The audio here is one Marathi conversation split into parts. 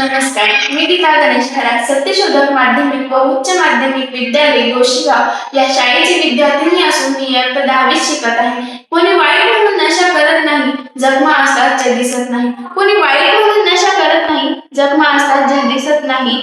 नमस्कार. मी गीता गणेश खरात सत्यशोधक माध्यमिक व उच्च माध्यमिक विद्यालय गोशीगाव या शाळेची विद्यार्थिनी असून मी इयत्ता दहावीत शिकत आहे. कोणी वाईट म्हणून नशा करत नाही जखमा असतात जे दिसत नाही. कोणी वाईट म्हणून नशा करत नाही जखमा असतात जे दिसत नाही.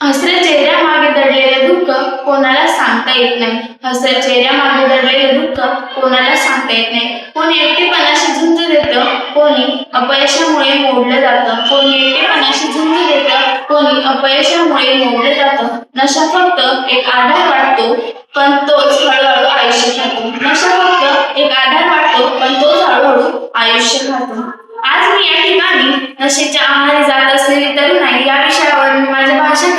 हसऱ्या चेहऱ्या मागे दडलेले दुःख कोणाला सांगता येत नाही. हसऱ्या चेहऱ्या मागे दडलेले दुःख कोणाला सांगता येत नाही. कोणी एकटेपणाशी झुंज देतं कोणी अपयशामुळे मोडलं जातं. कोणी एकटेपणाशी झुंज देतं कोणी अपयशामुळे मोडलं जातं. नशा फक्त एक आधार वाटतो पण तोच हळूहळू आयुष्य खातो. नशा फक्त एक आधार वाटतो पण तोच हळूहळू आयुष्य खातो. आज मी या ठिकाणी नशेच्या आहारी जात असलेली तरुणाई या विषयावर मी भाषण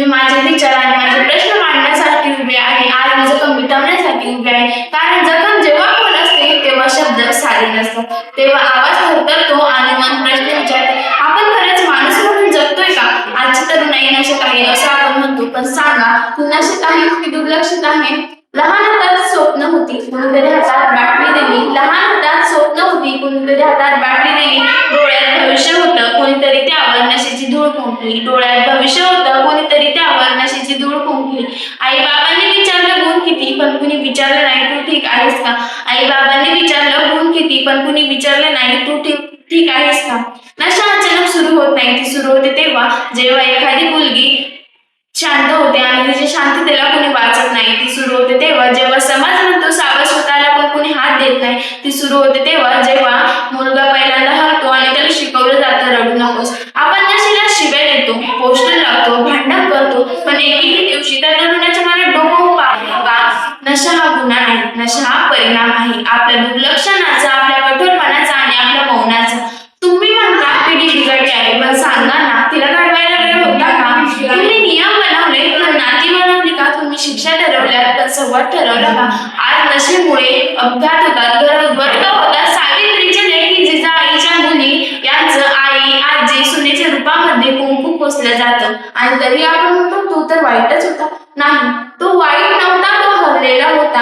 मी माझे विचार आणि माझे प्रश्न मांडण्यासाठी उभे आहे. आज मी जखम मिटवण्यासाठी उभे आहे. कारण जखम जेव्हा खोल असते तेव्हा शब्द साधे नसतात. तेव्हा आवाज थरथरतो आणि मन प्रश्न विचारते आपण खरंच माणूस म्हणून जगतोय का? आजची तरुणाई नशेत आहे असं आपण म्हणतो. पण सांगा तू नशेत आहे? की दुर्लक्षित आहे? लहान हातात स्वप्न होती कुणीतरी हातात बाटली दिली लहान हातात स्वप्न होती कुणीतरी हातात बाटली दिली डोळ्यात भविष्य होतं कोणीतरी त्यावर नशेची धूळ फुंकली डोळ्यात भविष्य होतं होती. आई बाबांनी विचारलं गुण किती? पण कुणी विचारलं नाही तू ठीक आहेस का? आई बाबांनी विचारलं गुण किती? पण कुणी विचारलं नाही तू ठीक ठीक आहेस का? नशा अचानक सुरू होत नाही. ती सुरू होते तेव्हा जेव्हा एखादी मुलगी शांत होते आणि तिची शांततेला कोणी वाचत नाही. ती सुरू होते तेव्हा जेव्हा समाज म्हणतो सावध स्वतःला पण कोणी हात देत नाही. ती सुरू होते तेव्हा जेव्हा मुलगा पहिला नशा हा गुन्हा नाही नशा हा परिणाम आहे. आपल्या दुर्लक्षणाचा आपल्या कठोरपणाचा आणि आपल्या मौनाचा. तुम्ही म्हणता पिढी बिघडली आहे पण सांगा ना तिला काढवायला वेळ होता का? तुम्ही नियम बनवले पण नाती बनवली का? तुम्ही शिक्षा ठरवल्या पण संवाद ठरवला का? आज नशेमुळे अपघात होतात घर उद्ध्वस्त होतात? सावित्रीच्या लेखी जिजाईच्या मुली यांचं आई आजी सुनेच्या रूपामध्ये कुंकू पोचलं जातं. आणि तरी आपण म्हणतो तो तर वाईटच होता नाही तो वाईट नव्हता तो हरलेला होता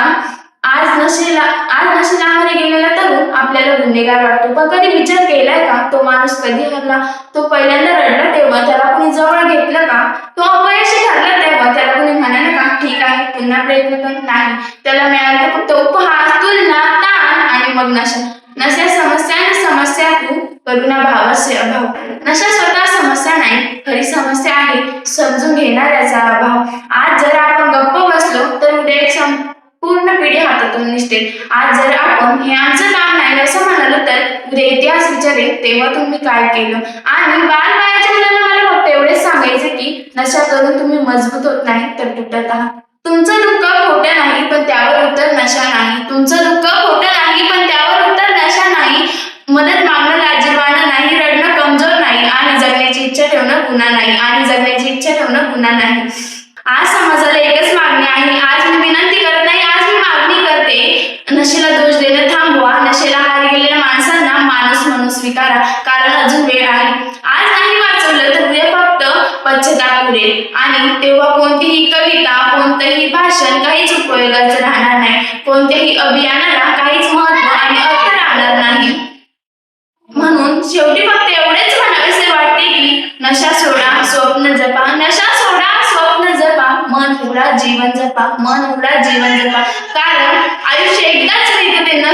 आज नशेला आज नशेला आहारी गेलेला तरुण आपल्याला गुन्हेगार वाटतो. पण कधी विचार केलाय का? तो माणूस कधी हरला? तो पहिल्यांदा रडला तेव्हा त्याला कोणी जवळ घेतलं का? तो अपयशी ठरला तेव्हा. त्याला कोणी म्हणाला का ठीक आहे पुन्हा प्रयत्न कर. नाही. त्याला मिळालं फक्त उपहास तुलना ताण आणि मग नशा. नशा समस्या आणि समस्या तू करुणा भावाचे अभाव. नशा स्वतः समस्या नाही खरी समस्या आहे समजून घेणाऱ्याचा अभाव. आज जर आपण गप्प बसलो तर उद्या पूर्ण पिढी हातातून निसते. आज जर आपण हे आमचं काम नाही असं म्हणाल तर उद्या इतिहास विचारेल तेव्हा तुम्ही काय केलं? आणि बालवयाच्या मुलांना मला फक्त एवढेच सांगायचे की नशा करून तुम्ही मजबूत होत नाही तर तुटत आहात. तुमचं दुःख खोटं नाही पण त्यावर उत्तर नशा नाही. तुमचं दुःख खोटं नाही पण त्यावर उत्तर नशा नाही. मदत मागणं लाजीरवाणं नाही रडणं कमजोर नाही आणि जगण्याची इच्छा ठेवणं गुन्हा नाही आणि जगण्याची इच्छा ठेवणं गुन्हा नाही. आज समाजाला एकच मागणी आहे. आज मी विनंती करत नाही आज मी मागणी करते. नशेला दोष देणं थांबवा नशेला हार गेलेल्या माणसांना माणूस म्हणून स्वीकारा. कारण अजून वेळ आहे. आज नाही वाचवलं तर उद्या फक्त पश्चाताप उरेल आणि तेव्हा कोणतीही कविता कोणतंही भाषण काहीच उपयोगाचं राहणार नाही. कोणत्याही अभियानाला काहीच महत्त्व आणि अर्थ राहणार नाही. म्हणून शेवटी फक्त एवढेच म्हणावेसे वाटते की नशा सोडा स्वप्न जपा नशा सोडा स्वप्न जपा मन उघडा जीवन जपा. मन उघडा जीवन जपा. कारण आयुष्य एकदाच मिळतं